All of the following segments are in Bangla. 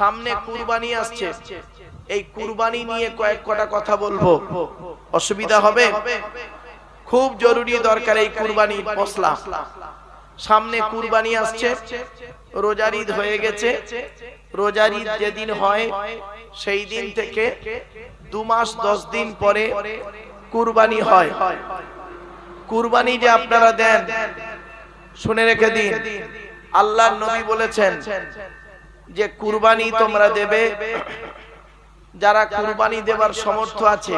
সামনে কুরবানি আসছে। এই কুরবানি নিয়ে কয়েক কটা কথা বলব। অসুবিধা হবে? খুব জরুরি দরকার এই কুরবানি মশলা। সামনে কুরবানি আসছে। রোজার ঈদ হয়ে গেছে। রোজার ঈদ যেদিন হয় সেই দিন থেকে দু মাস দশ দিন পরে কুরবানি হয়। কুরবানি যে আপনারা দেন শুনে রেখে দিন। আল্লাহ নবী বলেছেন যে কুরবানি তোমরা দেবে, যারা কুরবানি দেবার সমর্থ আছে,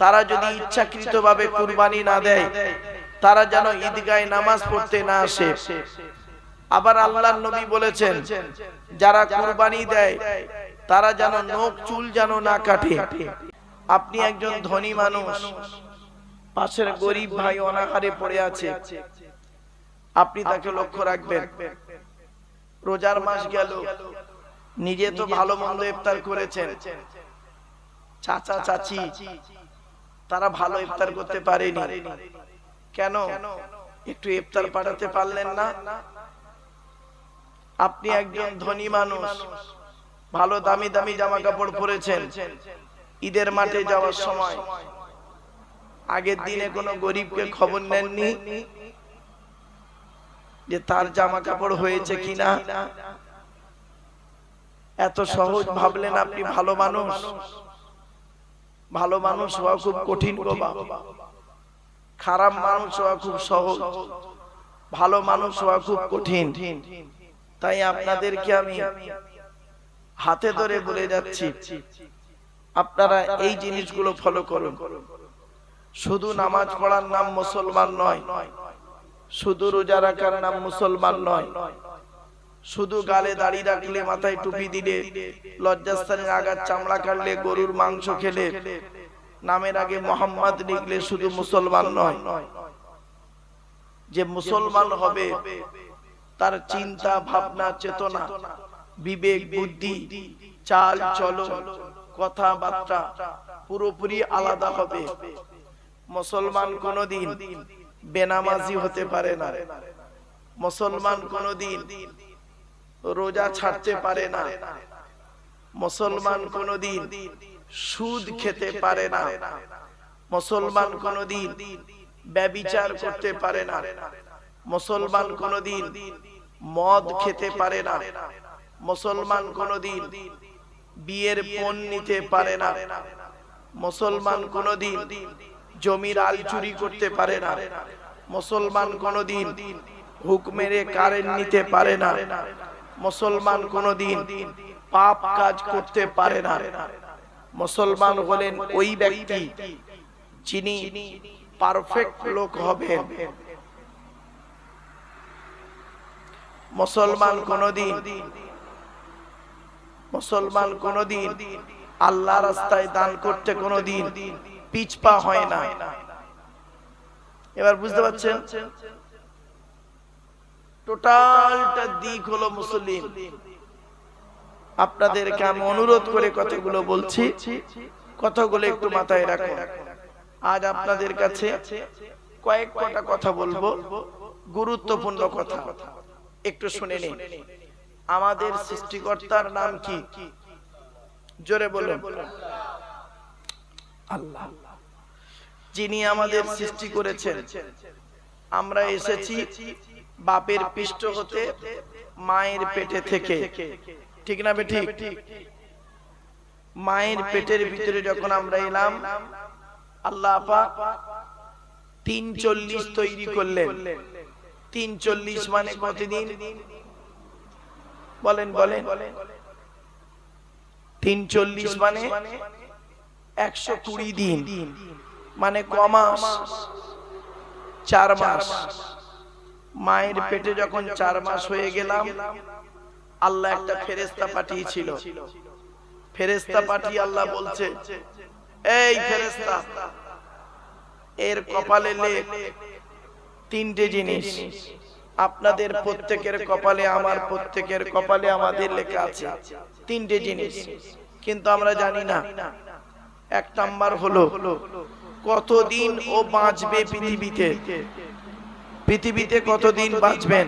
তারা যদি ইচ্ছাকৃতভাবে কুরবানি না দেয়, তারা যেন ঈদগায় নামাজ পড়তে না আসে। আবার আল্লাহ নবী বলেছেন, যারা কুরবানি দেয়, তারা যেন নখ চুল যেন না কাটে। আপনি একজন ধনী মানুষ, পাশের গরিব ভাই অনাহারে পড়ে আছে, আপনি তাকে লক্ষ্য রাখবেন। রোজার মাস গেল। নিজে তো ভালো মন্দ ইফতার করেছেন। চাচা, চাচি, তারা ভালো ইফতার করতে পারেনি। কেন? একটু ইফতার পাঠাতে পারলেন না? আপনি একজন ধনী মানুষ, ভালো দামি দামি জামা কাপড় পরেছেন। ঈদের মাঠে যাওয়ার সময়। আগের দিনে কোনো গরিবকে খবর নেননি? যে তার জামা কাপড় হয়েছে কিনা? এত সহজ ভাবলেন আপনি ভালো মানুষ। ভালো মানুষ হওয়া খুব কঠিন বাবা খারাপ মানুষ হওয়া খুব সহজ। ভালো মানুষ হওয়া খুব কঠিন। তাই আপনাদেরকে আমি হাতে ধরে বলে যাচ্ছি, আপনারা এই জিনিসগুলো ফলো করুন। শুধু নামাজ পড়ার নাম মুসলমান নয় শুধু রোজা রাখার নাম মুসলমান নয়। শুধু গালে দাড়ি রাখলে মাথায় টুপি দিলে, লজ্জাস্থানের আগার চামড়া কাটলে, গরুর মাংস খেলে, নামের আগে মোহাম্মদ লিখলে শুধু মুসলমান নয়। যে মুসলমান হবে, তার চিন্তা, ভাবনা, চেতনা, বিবেক, বুদ্ধি, চাল চলো কথাবার্তা পুরোপুরি আলাদা হবে। মুসলমান কোনদিন বেনামাজি হতে পারে না। মুসলমান কোনদিন রোজা ছাড়তে পারে না। মুসলমান কোনদিন সুদ খেতে পারে না। মুসলমান কোনদিন ব্যবিচার করতে পারে না। মুসলমান কোনদিন মদ খেতে পারে না। মুসলমান কোনদিন বিয়ের পণ নিতে পারে না। মুসলমান কোনদিন জমির আল চুরি করতে পারে না। মুসলমান কোনদিন হুক মেরে কারেন্ট নিতে পারে না। মুসলমান কোনদিন পাপ কাজ করতে পারে না। মুসলমান হলেন ওই ব্যক্তি যিনি পারফেক্ট লোক হবেন। মুসলমান কোনদিন মুসলমান কোনদিন আল্লাহ রাস্তায় দান করতে কোনদিন পিছপা হয় না। এবার বুঝতে পারছেন? টোটালটা দিক হলো মুসলিম। আপনাদেরকে আমি অনুরোধ করে কথাগুলো বলছি। কথাগুলো একটু মাথায় রাখুন। আজ আপনাদের কাছে কয়েক কটা কথা বলব। গুরুত্বপূর্ণ কথা। একটু শুনে নিন। আমাদের সৃষ্টিকর্তার নাম কি? জোরে বলুন। আল্লাহ। যিনি আমাদের সৃষ্টি করেছেন আমরা এসেছি বাপের পৃষ্ঠ হতে মায়ের পেটে থেকে। ঠিক না ঠিক মায়ের পেটের ভিতরে যখন আমরা এলাম আল্লাহ তিন চল্লিশ তৈরি করলেন। তিন চল্লিশ মানে কতদিন? বলেন বলেন। তিন চল্লিশ মানে একশো কুড়ি দিন মানে কমাস চার মাস। মায়ের পেটে যখন চার মাস হয়ে গেলাম আল্লাহ একটা ফেরেস্তা পাঠিয়েছিল। ফেরেস্তা পাঠিয়ে আল্লাহ বলছে এই ফেরেস্তা এর কপালে লেখ তিনটে জিনিস। আপনাদের প্রত্যেকের কপালে আমার প্রত্যেকের কপালে আমাদের লেখা আছে। তিনটে জিনিস। কিন্তু আমরা জানি না এক নাম্বার হলো, কতদিন ও বাঁচবে পৃথিবীতে? পৃথিবীতে কতদিন বাঁচবেন?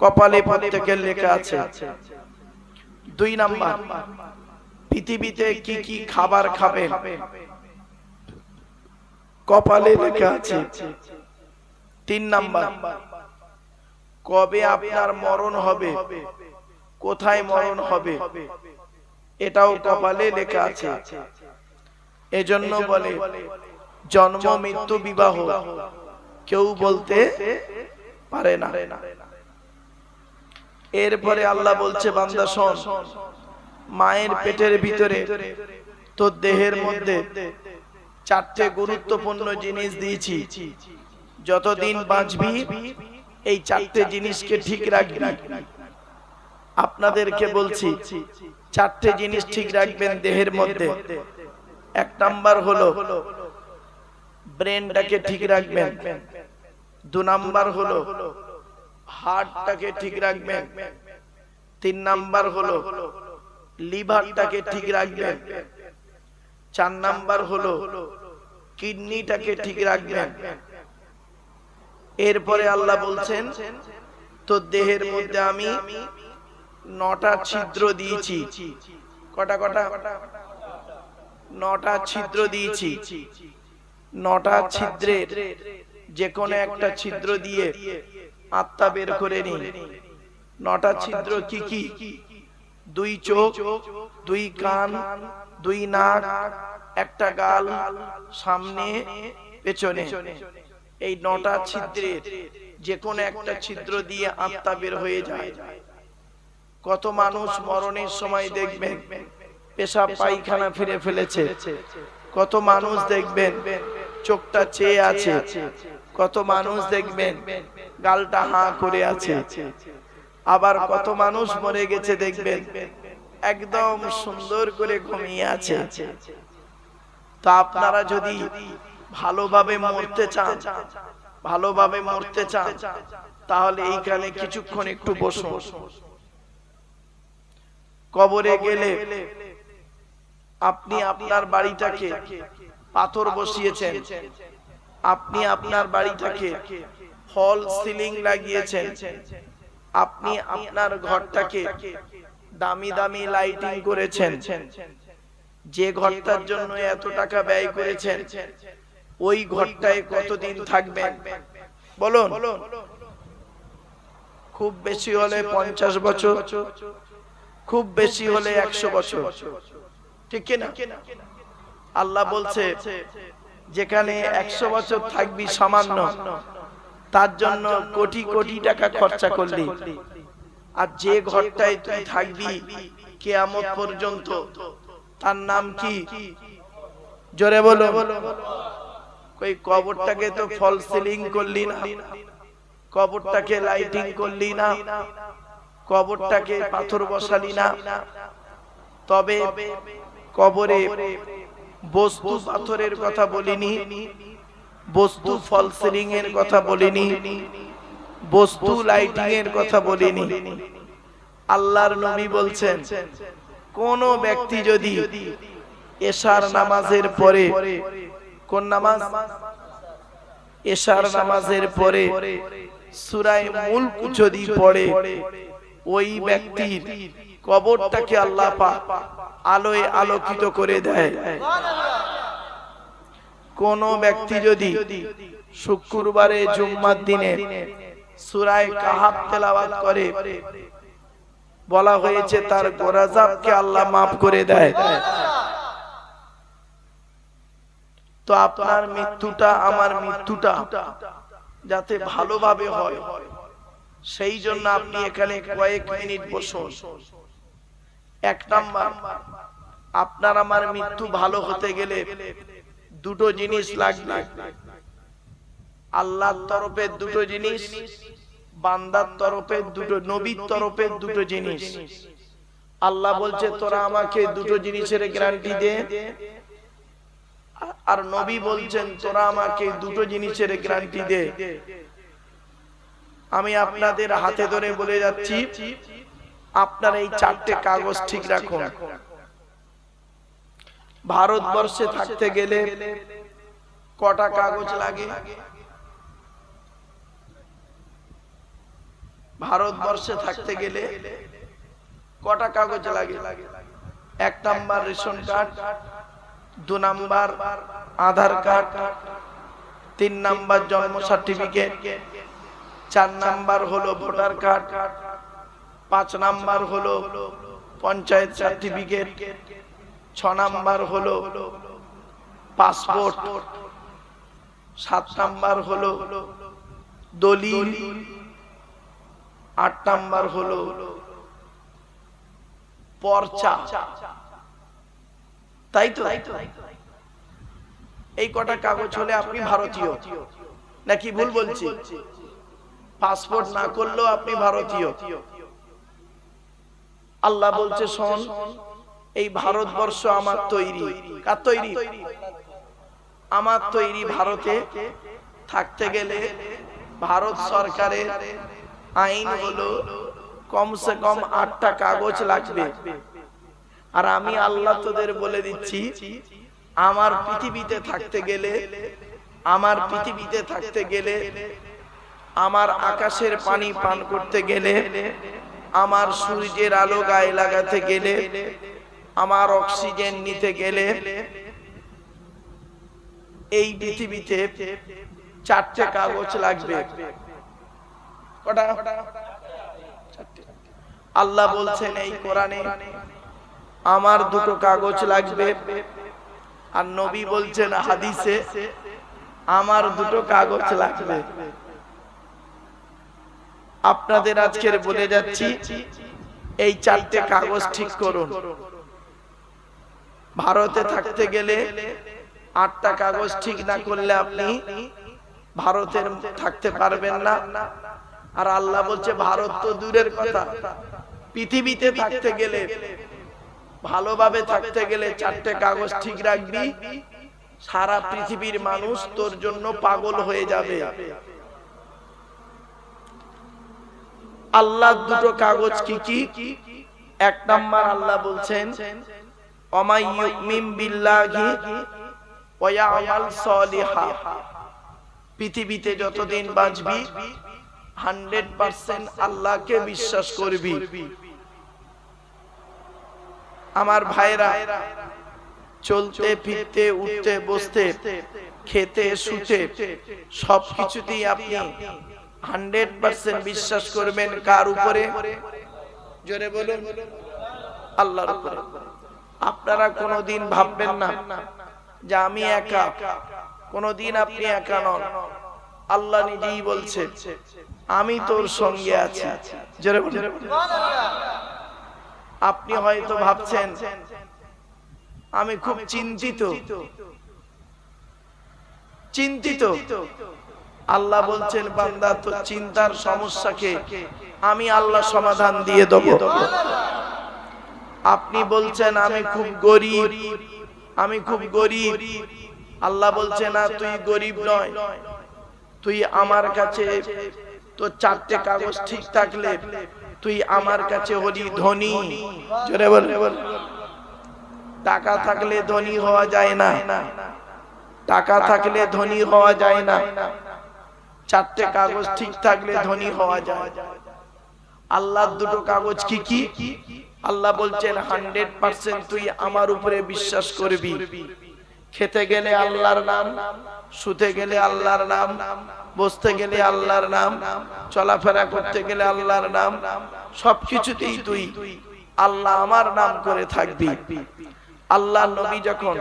কপালে প্রত্যেকের লেখা আছে। দুই নাম্বার, পৃথিবীতে কি কি খাবার খাবেন? কপালে লেখা আছে। তিন নাম্বার, কবে আপনার মরণ হবে? কোথায় মরণ হবে? এটাও কপালে লেখা আছে। এজন্য বলে জন্ম মৃত্যু বিবাহ। কেউ বলতে পারে না। এরপরে আল্লাহ বলছে বান্দা শোন মায়ের পেটের ভিতরে তোর দেহের মধ্যে চারটে গুরুত্বপূর্ণ জিনিস দিয়েছি। যতদিন বাঁচবি এই চারটে জিনিসকে ঠিক রাখবি। আপনাদেরকে বলছি চারটে জিনিস ঠিক রাখবেন দেহের মধ্যে। এক নাম্বার হলো ব্রেনটাকে ঠিক রাখবেন। দু নাম্বার হলো হার্টটাকে ঠিক রাখবেন। তিন নাম্বার হলো লিভারটাকে ঠিক রাখবেন। চার নাম্বার হলো কিডনিটাকে ঠিক রাখবেন। এরপরে আল্লাহ বলছেন তো দেহের মধ্যে আমি নটা ছিদ্র দিয়েছি। কটা কটা? নটা ছিদ্র দিয়েছি। নটা ছিদ্রের যে কোনো একটা ছিদ্র দিয়ে আত্মা বের করে নি নটা ছিদ্র কি কি? দুই চোখ, দুই কান, দুই নাক, একটা গাল সামনে, পেছনে। এই নটা ছিদ্রের যে কোনো একটা ছিদ্র দিয়ে আত্মা বের হয়ে যায়। কত মানুষ মরণের সময় দেখবেন পেশাব পায়খানা ফিরে ফেলেছে। কত মানুষ দেখবেন চোখটা চেয়ে আছে। কত মানুষ দেখবেন গালটা হাঁ করে আছে। আবার কত মানুষ মরে গেছে দেখবেন। একদম সুন্দর করে ঘুমিয়ে আছে। তা আপনারা যদি ভালোভাবে মরতে চান ভালোভাবে মরতে চান তাহলে এইখানে কিছুক্ষণ একটু বসুন। কবরে গেলে আপনি আপনার বাড়িটাকে পাথর বসিয়েছেন। আপনি আপনার বাড়িটাকে ফল সিলিং লাগিয়েছেন। আপনি আপনার ঘরটাকে দামি দামি লাইটিং করেছেন। যে ঘরটার জন্য এত টাকা ব্যয় করেছেন, ওই ঘরটায় কতদিন থাকবেন? বলুন। খুব বেশি হলে পঞ্চাশ বছর, খুব বেশি হলে একশো বছর। ঠিক কিনা? আল্লাহ বলছে, যেখানে একশো বছর থাকবি সামান্য, তার জন্য কোটি কোটি টাকা খরচা করলি। আর যে ঘরটায় তুই থাকবি কেয়ামত পর্যন্ত, তার নাম কি? জোরে বলো। ওই কবরটাকে তো ফল সিলিং করলি না? কবরটাকে লাইটিং করলি না? কবরটাকে পাথর বসালি না? তবে কবরে বস্তু পাথরের কথা বলিনি, বস্তু ফল সিলিং এর কথা বলিনি, বস্তু লাইটিং এর কথা বলিনি। আল্লাহর নবী বলছেন, কোন ব্যক্তি যদি এশার নামাজের পরে, কোন নামাজ? এশার নামাজের পরে সুরায় মুলক যদি পড়ে, ওই ব্যক্তির কবরটাকে আল্লাহ পাক আলোয় আলোকিত করে দেয়। কোন ব্যক্তি যদি শুক্রবারে জুম্মার দিনে সুরায় কাহাব তেলাওয়াত করে, বলা হয়েছে তার গোরাজাবকে আল্লাহ মাফ করে দেয়। তো আপনার মৃত্যুটা আমার মৃত্যুটা যাতে ভালোভাবে হয়, সেই জন্য আপনি এখানে কয়েক মিনিট বসুন। এক নাম্বার, আপনার আমার মৃত্যু ভালো হতে গেলে দুটো জিনিস লাগবে। আল্লাহর তরফে দুটো জিনিস, বান্দার তরফে দুটো, নবীর তরফে দুটো জিনিস। আল্লাহ বলছে, তোরা আমাকে দুটো জিনিসের গ্যারান্টি দে। আর নবী বলছেন, তোরা আমাকে দুটো জিনিসের গ্যারান্টি দে। আমি আপনাদের হাতে ধরে বলে যাচ্ছি আপনার এই চারটে কাগজ ঠিক রাখুন। ভারতবর্ষে থাকতে গেলে কটা কাগজ লাগে? ভারতবর্ষে থাকতে গেলে কটা কাগজ লাগে? এক নাম্বার রেশন কার্ড দু নাম্বার আধার কার্ড তিন নাম্বার জন্ম সার্টিফিকেট চার নাম্বার হলো ভোটার কার্ড পাঁচ নাম্বার হলো পঞ্চায়েত সার্টিফিকেট, ছ নাম্বার হলো পাসপোর্ট, সাত নাম্বার হলো দলিল, আট নাম্বার হলো পর্চা। তাই তো? এই কটা কাগজ হলে আপনি ভারতীয়। নাকি ভুল বলছি? পাসপোর্ট না করলেও আপনি ভারতীয়। আল্লাহ বলছে শোন এই ভারতবর্ষ আমার তৈরি। কার তৈরি? আমার তৈরি ভারতে থাকতে গেলে ভারত সরকারের আইন হলো কমসে কম আটটা কাগজ লাগবে। আর আমি আল্লাহ তোদের বলে দিচ্ছি আমার পৃথিবীতে থাকতে গেলে আমার পৃথিবীতে থাকতে গেলে আমার আকাশের পানি পান করতে গেলে আমার সূর্যের আলো গায়ে লাগাতে গেলে, আমার অক্সিজেন নিতে গেলে, এই পৃথিবীতে চারটে কাগজ লাগবে। আল্লাহ বলছেন এই কোরআনে, আমার দুটো কাগজ লাগবে। আর নবী বলছেন হাদিসে, আমার দুটো কাগজ লাগবে। আপনাদের আজকের বলে যাচ্ছি, এই চারটে কাগজ ঠিক করুন। ভারতে থাকতে গেলে আটটা কাগজ ঠিক না করলে আপনি ভারতের থাকতে পারবেন না। আর আল্লাহ বলছে, ভারত তো দূরের কথা। পৃথিবীতে থাকতে গেলে, ভালোভাবে থাকতে গেলে চারটে কাগজ ঠিক রাখবি। সারা পৃথিবীর মানুষ তোর জন্য পাগল হয়ে যাবে। আল্লাহ দুটো কাগজ কি কি? এক নাম্বার আল্লাহ বলছেন পৃথিবীতে যতদিন বাঁচবি, হান্ড্রেড পার্সেন্ট আল্লাহকে বিশ্বাস করবি। আমার ভাইরা চলতে, ফিরতে, উঠতে, বসতে, খেতে, শুতে সব কিছুতেই আপনি হান্ড্রেড পার্সেন্ট বিশ্বাস করবেন কার উপরে? জোরে বলুন। আল্লাহর উপরে। আপনারা কোনোদিন ভাববেন না যে আমি একা। কোনোদিন আপনি একা নন। আল্লাহ নিজেই বলছে আমি তোর সঙ্গে আছি। জোরে আপনি হয়তো ভাবছেন আমি খুব চিন্তিত। চিন্তিত। আল্লাহ বলছেন বান্দা তো চিন্তার সমস্যাকে আমি আল্লাহ সমাধান দিয়ে দেব। আপনি বলছেন আমি খুব গরিব আমি খুব গরিব। আল্লাহ বলছে না তুই গরিব নয়। তুই আমার কাছে তো চারটে কাগজ ঠিক থাকলে তুই আমার কাছে হলি ধনী। জোরে বল টাকা থাকলে ধনী হওয়া যায় না। টাকা থাকলে ধনী হওয়া যায় না। চারটে কাগজ ঠিক থাকলে ধনী হওয়া যায়। আল্লাহর দুটো কাগজ কি কি আল্লাহ বলছেন হান্ড্রেড পার্সেন্ট তুই আমার উপরে বিশ্বাস করবি। খেতে গেলে আল্লাহর নাম শুতে গেলে আল্লাহর নাম বসতে গেলে আল্লাহর নাম চলাফেরা করতে গেলে আল্লাহর নাম সবকিছুতেই তুই আল্লাহ আমার নাম করে থাকবি। আল্লাহ নবী যখন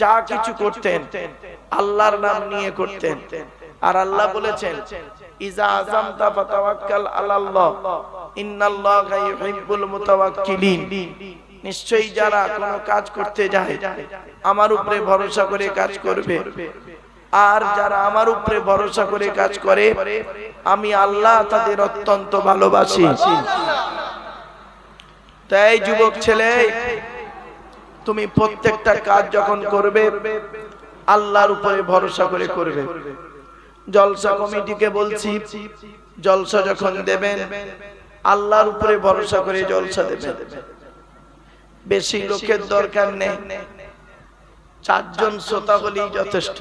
যা কিছু করতেন আল্লাহর নাম নিয়ে করতেন। আর আল্লাহ বলেছেন ইজা আযামতা ফাতাওয়াক্কাল আলাল্লাহ ইন্নাল্লাহা ইউহিব্বুল মুতাওয়াক্কিলিন। নিশ্চয়ই যারা কোনো কাজ করতে যায় আমার উপরে ভরসা করে কাজ করবে। আর যারা আমার উপরে ভরসা করে কাজ করে আমি আল্লাহ তাদের অত্যন্ত ভালোবাসি। তাই যুবক ছেলে তুমি প্রত্যেকটা কাজ যখন করবে আল্লাহর উপরে ভরসা করে করবে। জলসা কমিটিকে বলছি জলসা যখন দেবেন আল্লাহর উপরে ভরসা করে জলসা দেবেন। বেশি লোকের দরকার নেই। চারজন শ্রোতা হলেই যথেষ্ট।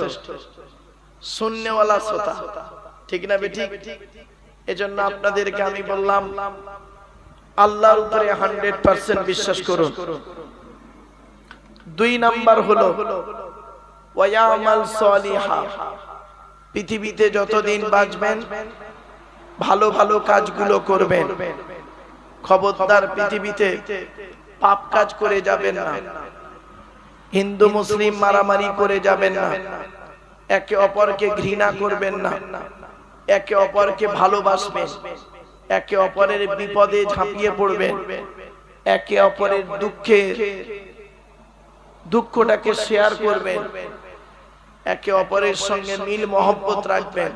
শূন্যওয়ালা শ্রোতা। ঠিক না বেঠিক? এজন্য আপনাদেরকে আমি বললাম আল্লাহর উপরে হান্ড্রেড পার্সেন্ট বিশ্বাস করুন। দুই নাম্বার হলো ওয়ায়ামাল সলিহা। পৃথিবীতে যতদিন বাঁচবেন ভালো ভালো কাজগুলো করবেন। খবরদার পৃথিবীতে পাপ কাজ করে যাবেন না। হিন্দু মুসলিম মারামারি করে যাবেন না। একে অপরকে ঘৃণা করবেন না। একে অপরকে ভালোবাসবেন। একে অপরের বিপদে ঝাঁপিয়ে পড়বেন। একে অপরের দুঃখে দুঃখটাকে শেয়ার করবেন। একে অপরের সঙ্গে মিল, মহব্বত রাখবেন।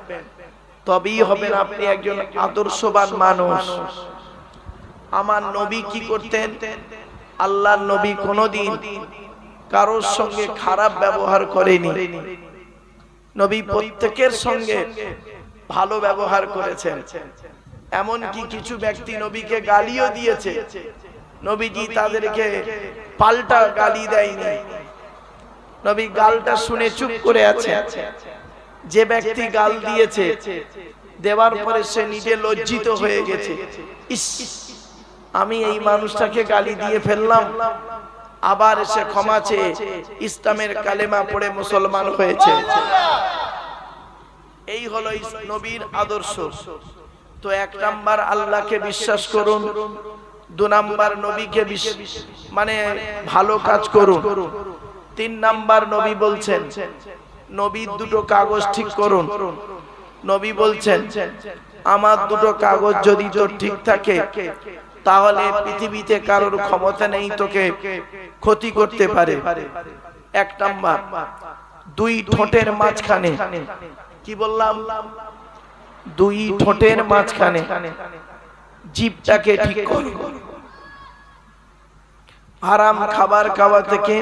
তবেই হবেন আপনি একজন আদর্শবান মানুষ। আমার নবী কি করতেন? আল্লাহর নবী কোনোদিন কারোর সঙ্গে খারাপ ব্যবহার করেনি। নবী প্রত্যেকের সঙ্গে ভালো ব্যবহার করেছেন। এমন কি কিছু ব্যক্তি নবীকে গালিও দিয়েছে। নবীজি তাদেরকে পাল্টা গালি দেয়নি। নবী গালটা শুনে চুপ করে আছে। যে ব্যক্তি গাল দিয়েছে, দেওয়ার পরে সে নিজে লজ্জিত হয়ে গেছে। আমি এই মানুষটাকে গালি দিয়ে ফেললাম। আবার এসে ক্ষমা চেয়ে ইসলামের কালেমা পড়ে মুসলমান হয়েছে। এই হলো নবীর আদর্শ। তো এক নাম্বার আল্লাহকে বিশ্বাস করুন, দু নাম্বার নবীকে মানে ভালো কাজ করুন। তিন নাম্বার নবী বলছেন নবীর দুটো কাগজ ঠিক করুন। নবী বলছেন, আমার দুটো কাগজ যদি তোর ঠিক থাকে, তাহলে পৃথিবীতে কারোর ক্ষমতা নেই তোকে ক্ষতি করতে পারে। এক নাম্বার, দুই ঠোঁটের মাঝখানে। কি বললাম? দুই ঠোঁটের মাঝখানে জিভটাকে ঠিক করো হারাম খাবার খাওয়া থেকে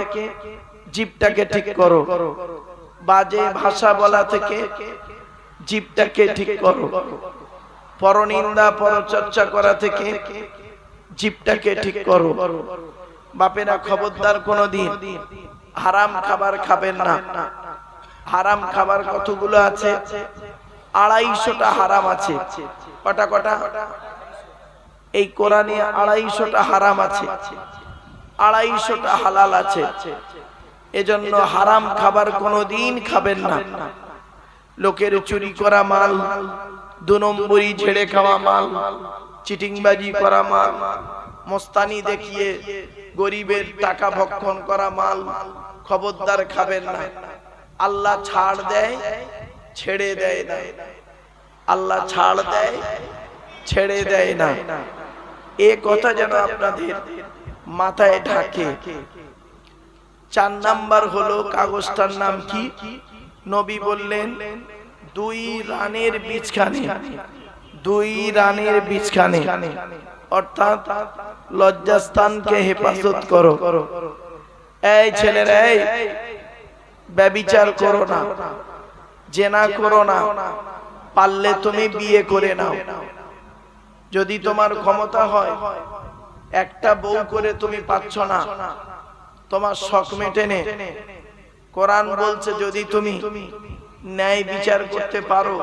জিভটাকে ঠিক করো। বাজে ভাষা বলা থেকে জিভটাকে ঠিক করো। পরনিন্দা পরচর্চা করা থেকে জিভটাকে ঠিক করো। বাপেরা খবরদার কোনোদিন হারাম খাবার খাবেন না। হারাম খাবার কতগুলো আছে? আড়াইশোটা হারাম আছে। কটা কটা এই কোরআনে আড়াইশোটা হারাম আছে। আড়াইশোটা হালাল আছে। এজন্য হারাম খাবার কোনোদিন খাবেন না। লোকের চুরি করা মাল দু নম্বরই ঝেড়ে খাওয়া মাল চিটিংবাজি করা মাল মস্তানি দেখিয়ে গরিবের টাকা ভক্ষণ করা মাল খবরদার খাবেন না। আল্লাহ ছাড় দেয় ছেড়ে দেয় না। আল্লাহ ছাড় দেয় ছেড়ে দেয় না। এ কথা যেন আপনাদের মাথায় ঢাকে। চার নাম্বার হলো কাগজটার নাম কি? নবী বললেন, দুই রানের বীজখানে, দুই রানের বীজখানে। অর্থাৎ লজ্জাস্থানকে হেফাজত করো। এই ছেলেরা, এই ব্যবিচার করো না, জেনা করো না, পারলে তুমি বিয়ে করে নাও। যদি তোমার ক্ষমতা হয়, একটা বউ করে তুমি পাচ্ছ না তোমার শখ মেটে নে কোরআন বলছে যদি তুমি ন্যায় বিচার করতে পারো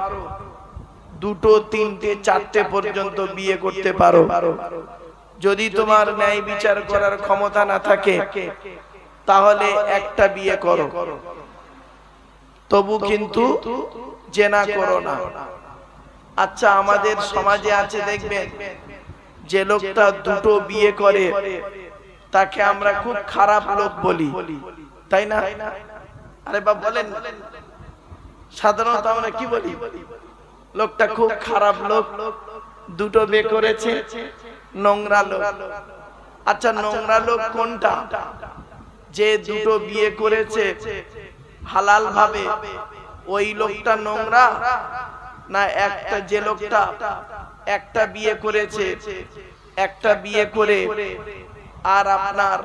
দুটো তিনটে চারটে পর্যন্ত বিয়ে করতে পারো। যদি তোমার ন্যায় বিচার করার ক্ষমতা না থাকে তাহলে একটা বিয়ে করো। তবু কিন্তু জেনা করো না। আচ্ছা আমাদের সমাজে আছে দেখবেন যে লোকটা দুটো বিয়ে করে তাকে আমরা খুব খারাপ লোক বলি। তাই না? আরে বা বলেন। সাধারণত আমরা কি বলি? লোকটা খুব খারাপ লোক। দুটো বিয়ে করেছে। নোংরা লোক। আচ্ছা নোংরা লোক কোনটা? যে দুটো বিয়ে করেছে হালাল ভাবে, ওই লোকটা নোংরা না একটা যে লোকটা একটা বিয়ে করেছে, একটা বিয়ে করে আর আপনার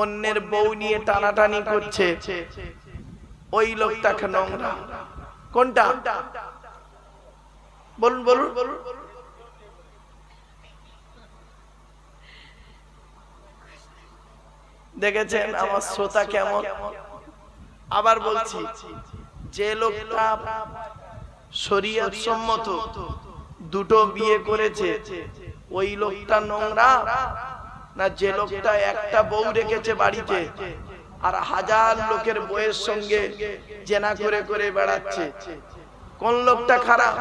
অন্যের বউ নিয়ে টানাটানি করছে। ওই লোকটাকে নোংরা। কোনটা? বলুন বলুন। দেখেছেন আমার শ্রোতা কেমন? আবার বলছি, যে লোকটা শরীয়ত সম্মত দুটো বিয়ে করেছে, ওই লোকটা নোংরা না যে লোকটা একটা বউ রেখেছে বাড়িতে, আর হাজার লোকের বউয়ের সঙ্গে জেনা করে করে বেড়াচ্ছে। কোন লোকটা খারাপ?